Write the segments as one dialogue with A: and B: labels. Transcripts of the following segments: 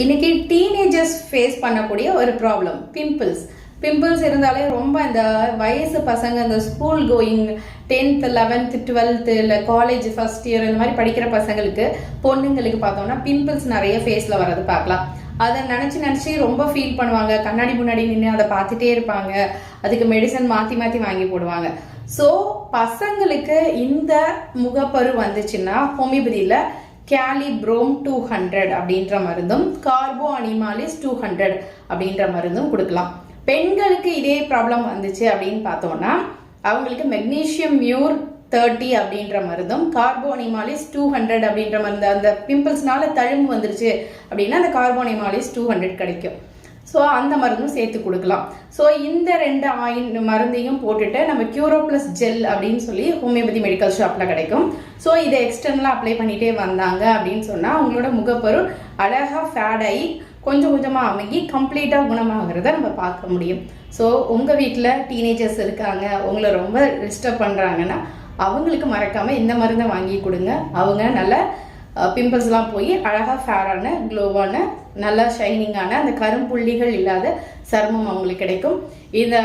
A: இன்னைக்கு teenagers face பண்ணக்கூடிய ஒரு ப்ராப்ளம் பிம்பிள்ஸ் பிம்பிள்ஸ் இருந்தாலே ரொம்ப இந்த வயசு பசங்க இந்த school going tenth eleventh twelfth இல்லை காலேஜ் ஃபர்ஸ்ட் இயர் இந்த மாதிரி படிக்கிற பசங்களுக்கு பொண்ணுங்களுக்கு பார்த்தோம்னா பிம்பிள்ஸ் நிறைய ஃபேஸில் வர்றது பார்க்கலாம். அதை நினச்சி நினச்சி ரொம்ப ஃபீல் பண்ணுவாங்க. கண்ணாடி முன்னாடி நின்று அதை பார்த்துட்டே இருப்பாங்க. அதுக்கு மெடிசன் மாற்றி மாற்றி வாங்கி போடுவாங்க. ஸோ பசங்களுக்கு இந்த முகப்பரு வந்துச்சுன்னா ஹோமியோபதியில் கேலிப்ரோம் டூ ஹண்ட்ரட் அப்படின்ற மருந்தும் கார்போ அனிமாலிஸ் டூ ஹண்ட்ரட் அப்படின்ற மருந்தும் கொடுக்கலாம். பெண்களுக்கு இதே ப்ராப்ளம் வந்துச்சு அப்படின்னு பார்த்தோம்னா அவங்களுக்கு மெக்னீஷியம் மியூர் தேர்ட்டி அப்படின்ற மருந்தும் கார்போ அனிமாலிஸ் டூ ஹண்ட்ரட் அப்படின்ற மருந்து அந்த பிம்பிள்ஸ்னால தழும்பு வந்துருச்சு அப்படின்னா அந்த கார்போனிமாலிஸ் டூ ஹண்ட்ரட் கிடைக்கும். ஸோ அந்த மருந்தும் சேர்த்து கொடுக்கலாம். ஸோ இந்த ரெண்டு ஆயின் மருந்தையும் போட்டுட்டு நம்ம கியூரோ ப்ளஸ் ஜெல் அப்படின்னு சொல்லி ஹோமியோபதி மெடிக்கல் ஷாப்பில் கிடைக்கும். ஸோ இதை எக்ஸ்டர்னலாக அப்ளை பண்ணிகிட்டே வந்தாங்க அப்படின்னு சொன்னால் அவங்களோட முகப்பொருள் அழகாக ஃபேட் ஆகி கொஞ்சம் கொஞ்சமாக அமுகி கம்ப்ளீட்டாக குணமாகிறத நம்ம பார்க்க முடியும். ஸோ உங்கள் வீட்டில் டீனேஜர்ஸ் இருக்காங்க உங்களை ரொம்ப டிஸ்டர்ப் பண்ணுறாங்கன்னா அவங்களுக்கு மறக்காமல் இந்த மருந்தை வாங்கி கொடுங்க. அவங்க நல்ல பிம்பிள்ஸ்லாம் போய் அழகாக ஃபேரான க்ளோவான நல்லா ஷைனிங்கான அந்த கரும்புள்ளிகள் இல்லாத சருமம் அவங்களுக்கு கிடைக்கும். இந்த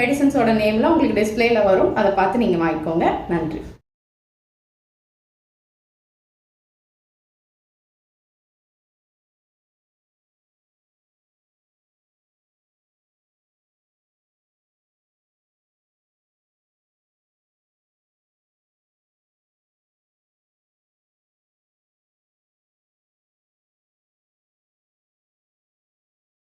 A: மெடிசன்ஸோட நேம்லாம் உங்களுக்கு டிஸ்பிளேல வரும். அதை பார்த்து நீங்கள் வாங்கிக்கோங்க. நன்றி.